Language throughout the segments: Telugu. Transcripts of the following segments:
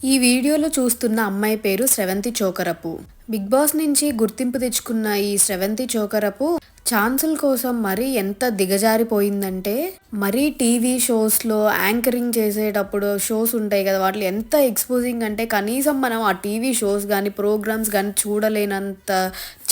ఈ వీడియోలో చూస్తున్న అమ్మాయి పేరు స్రవంతి చోకరపు. బిగ్ బాస్ నుంచి గుర్తింపు తెచ్చుకున్న ఈ స్రవంతి చోకరపు ఛాన్సుల కోసం మరీ ఎంత దిగజారిపోయిందంటే మరీ టీవీ షోస్లో యాంకరింగ్ చేసేటప్పుడు షోస్ ఉంటాయి కదా వాటిలో ఎంత ఎక్స్పోజింగ్ అంటే కనీసం మనం ఆ టీవీ షోస్ కానీ ప్రోగ్రామ్స్ కానీ చూడలేనంత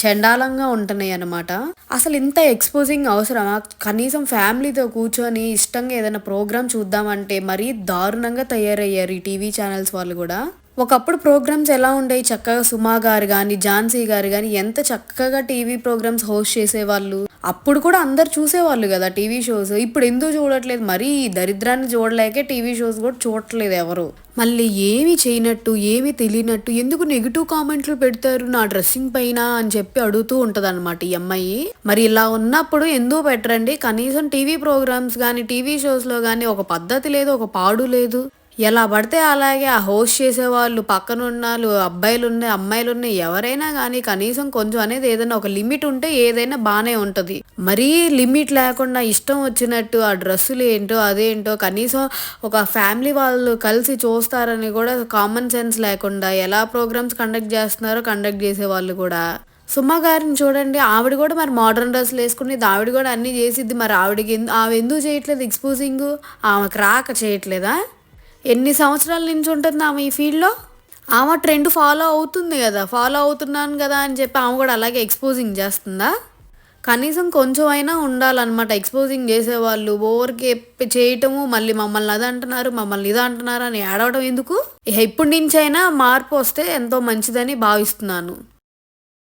చండాలంగా ఉంటున్నాయి అన్నమాట. అసలు ఇంత ఎక్స్పోజింగ్ అవసరమా? కనీసం ఫ్యామిలీతో కూర్చొని ఇష్టంగా ఏదైనా ప్రోగ్రామ్ చూద్దామంటే మరీ దారుణంగా తయారయ్యారు ఈ టీవీ ఛానల్స్ వాళ్ళు కూడా. ఒకప్పుడు ప్రోగ్రామ్స్ ఎలా ఉండేవి? చక్కగా సుమా గారు కానీ ఝాన్సీ గారు కానీ ఎంత చక్కగా టీవీ ప్రోగ్రామ్స్ హోస్ట్ చేసేవాళ్ళు? అప్పుడు కూడా అందరు చూసేవాళ్ళు కదా టీవీ షోస్. ఇప్పుడు ఎందుకు చూడట్లేదు? మరీ ఈ దరిద్రాన్ని చూడలేకే టీవీ షోస్ కూడా చూడట్లేదు ఎవరు. మళ్ళీ ఏమి చేయనట్టు ఏమి తెలియనట్టు ఎందుకు నెగిటివ్ కామెంట్లు పెడతారు? నా డ్రెస్సింగ్ పైన అని చెప్పి అడుగుతూ ఉంటది అనమాట ఈ అమ్మాయి. మరి ఇలా ఉన్నప్పుడు ఎందుకు పెట్టరండి? కనీసం టీవీ ప్రోగ్రామ్స్ కానీ టీవీ షోస్లో కానీ ఒక పద్ధతి లేదు ఒక పాడు లేదు. ఎలా పడితే అలాగే ఆ హోస్ట్ చేసేవాళ్ళు పక్కన ఉన్నాళ్ళు అబ్బాయిలు ఉన్నాయి అమ్మాయిలు ఉన్నాయి ఎవరైనా కానీ కనీసం కొంచెం అనేది ఏదైనా ఒక లిమిట్ ఉంటే ఏదైనా బాగానే ఉంటుంది. మరీ లిమిట్ లేకుండా ఇష్టం వచ్చినట్టు ఆ డ్రెస్సులు ఏంటో అదేంటో కనీసం ఒక ఫ్యామిలీ వాళ్ళు కలిసి చూస్తారని కూడా కామన్ సెన్స్ లేకుండా ఎలా ప్రోగ్రామ్స్ కండక్ట్ చేస్తున్నారో కండక్ట్ చేసే వాళ్ళు కూడా. సుమ్మ గారిని చూడండి ఆవిడ కూడా మరి మోడర్న్ డ్రెస్సులు వేసుకునేది ఆవిడ కూడా అన్నీ చేసిద్ది. మరి ఆవిడకి ఆమె ఎందుకు చేయట్లేదు ఎక్స్పోజింగ్? ఆమెకు రాక చేయట్లేదా? ఎన్ని సంవత్సరాల నుంచి ఉంటుంది ఆమె ఈ ఫీల్డ్లో? ఆమె ట్రెండ్ ఫాలో అవుతుంది కదా ఫాలో అవుతున్నాను కదా అని చెప్పి ఆమె కూడా అలాగే ఎక్స్పోజింగ్ చేస్తుందా? కనీసం కొంచెం అయినా ఉండాలన్నమాట ఎక్స్పోజింగ్ చేసేవాళ్ళు. ఓవర్కి చేయటము మళ్ళీ మమ్మల్ని అది అంటున్నారు మమ్మల్ని ఇది అంటున్నారు అని ఏడవడం ఎందుకు? ఇక ఇప్పటి నుంచి అయినా మార్పు వస్తే ఎంతో మంచిదని భావిస్తున్నాను.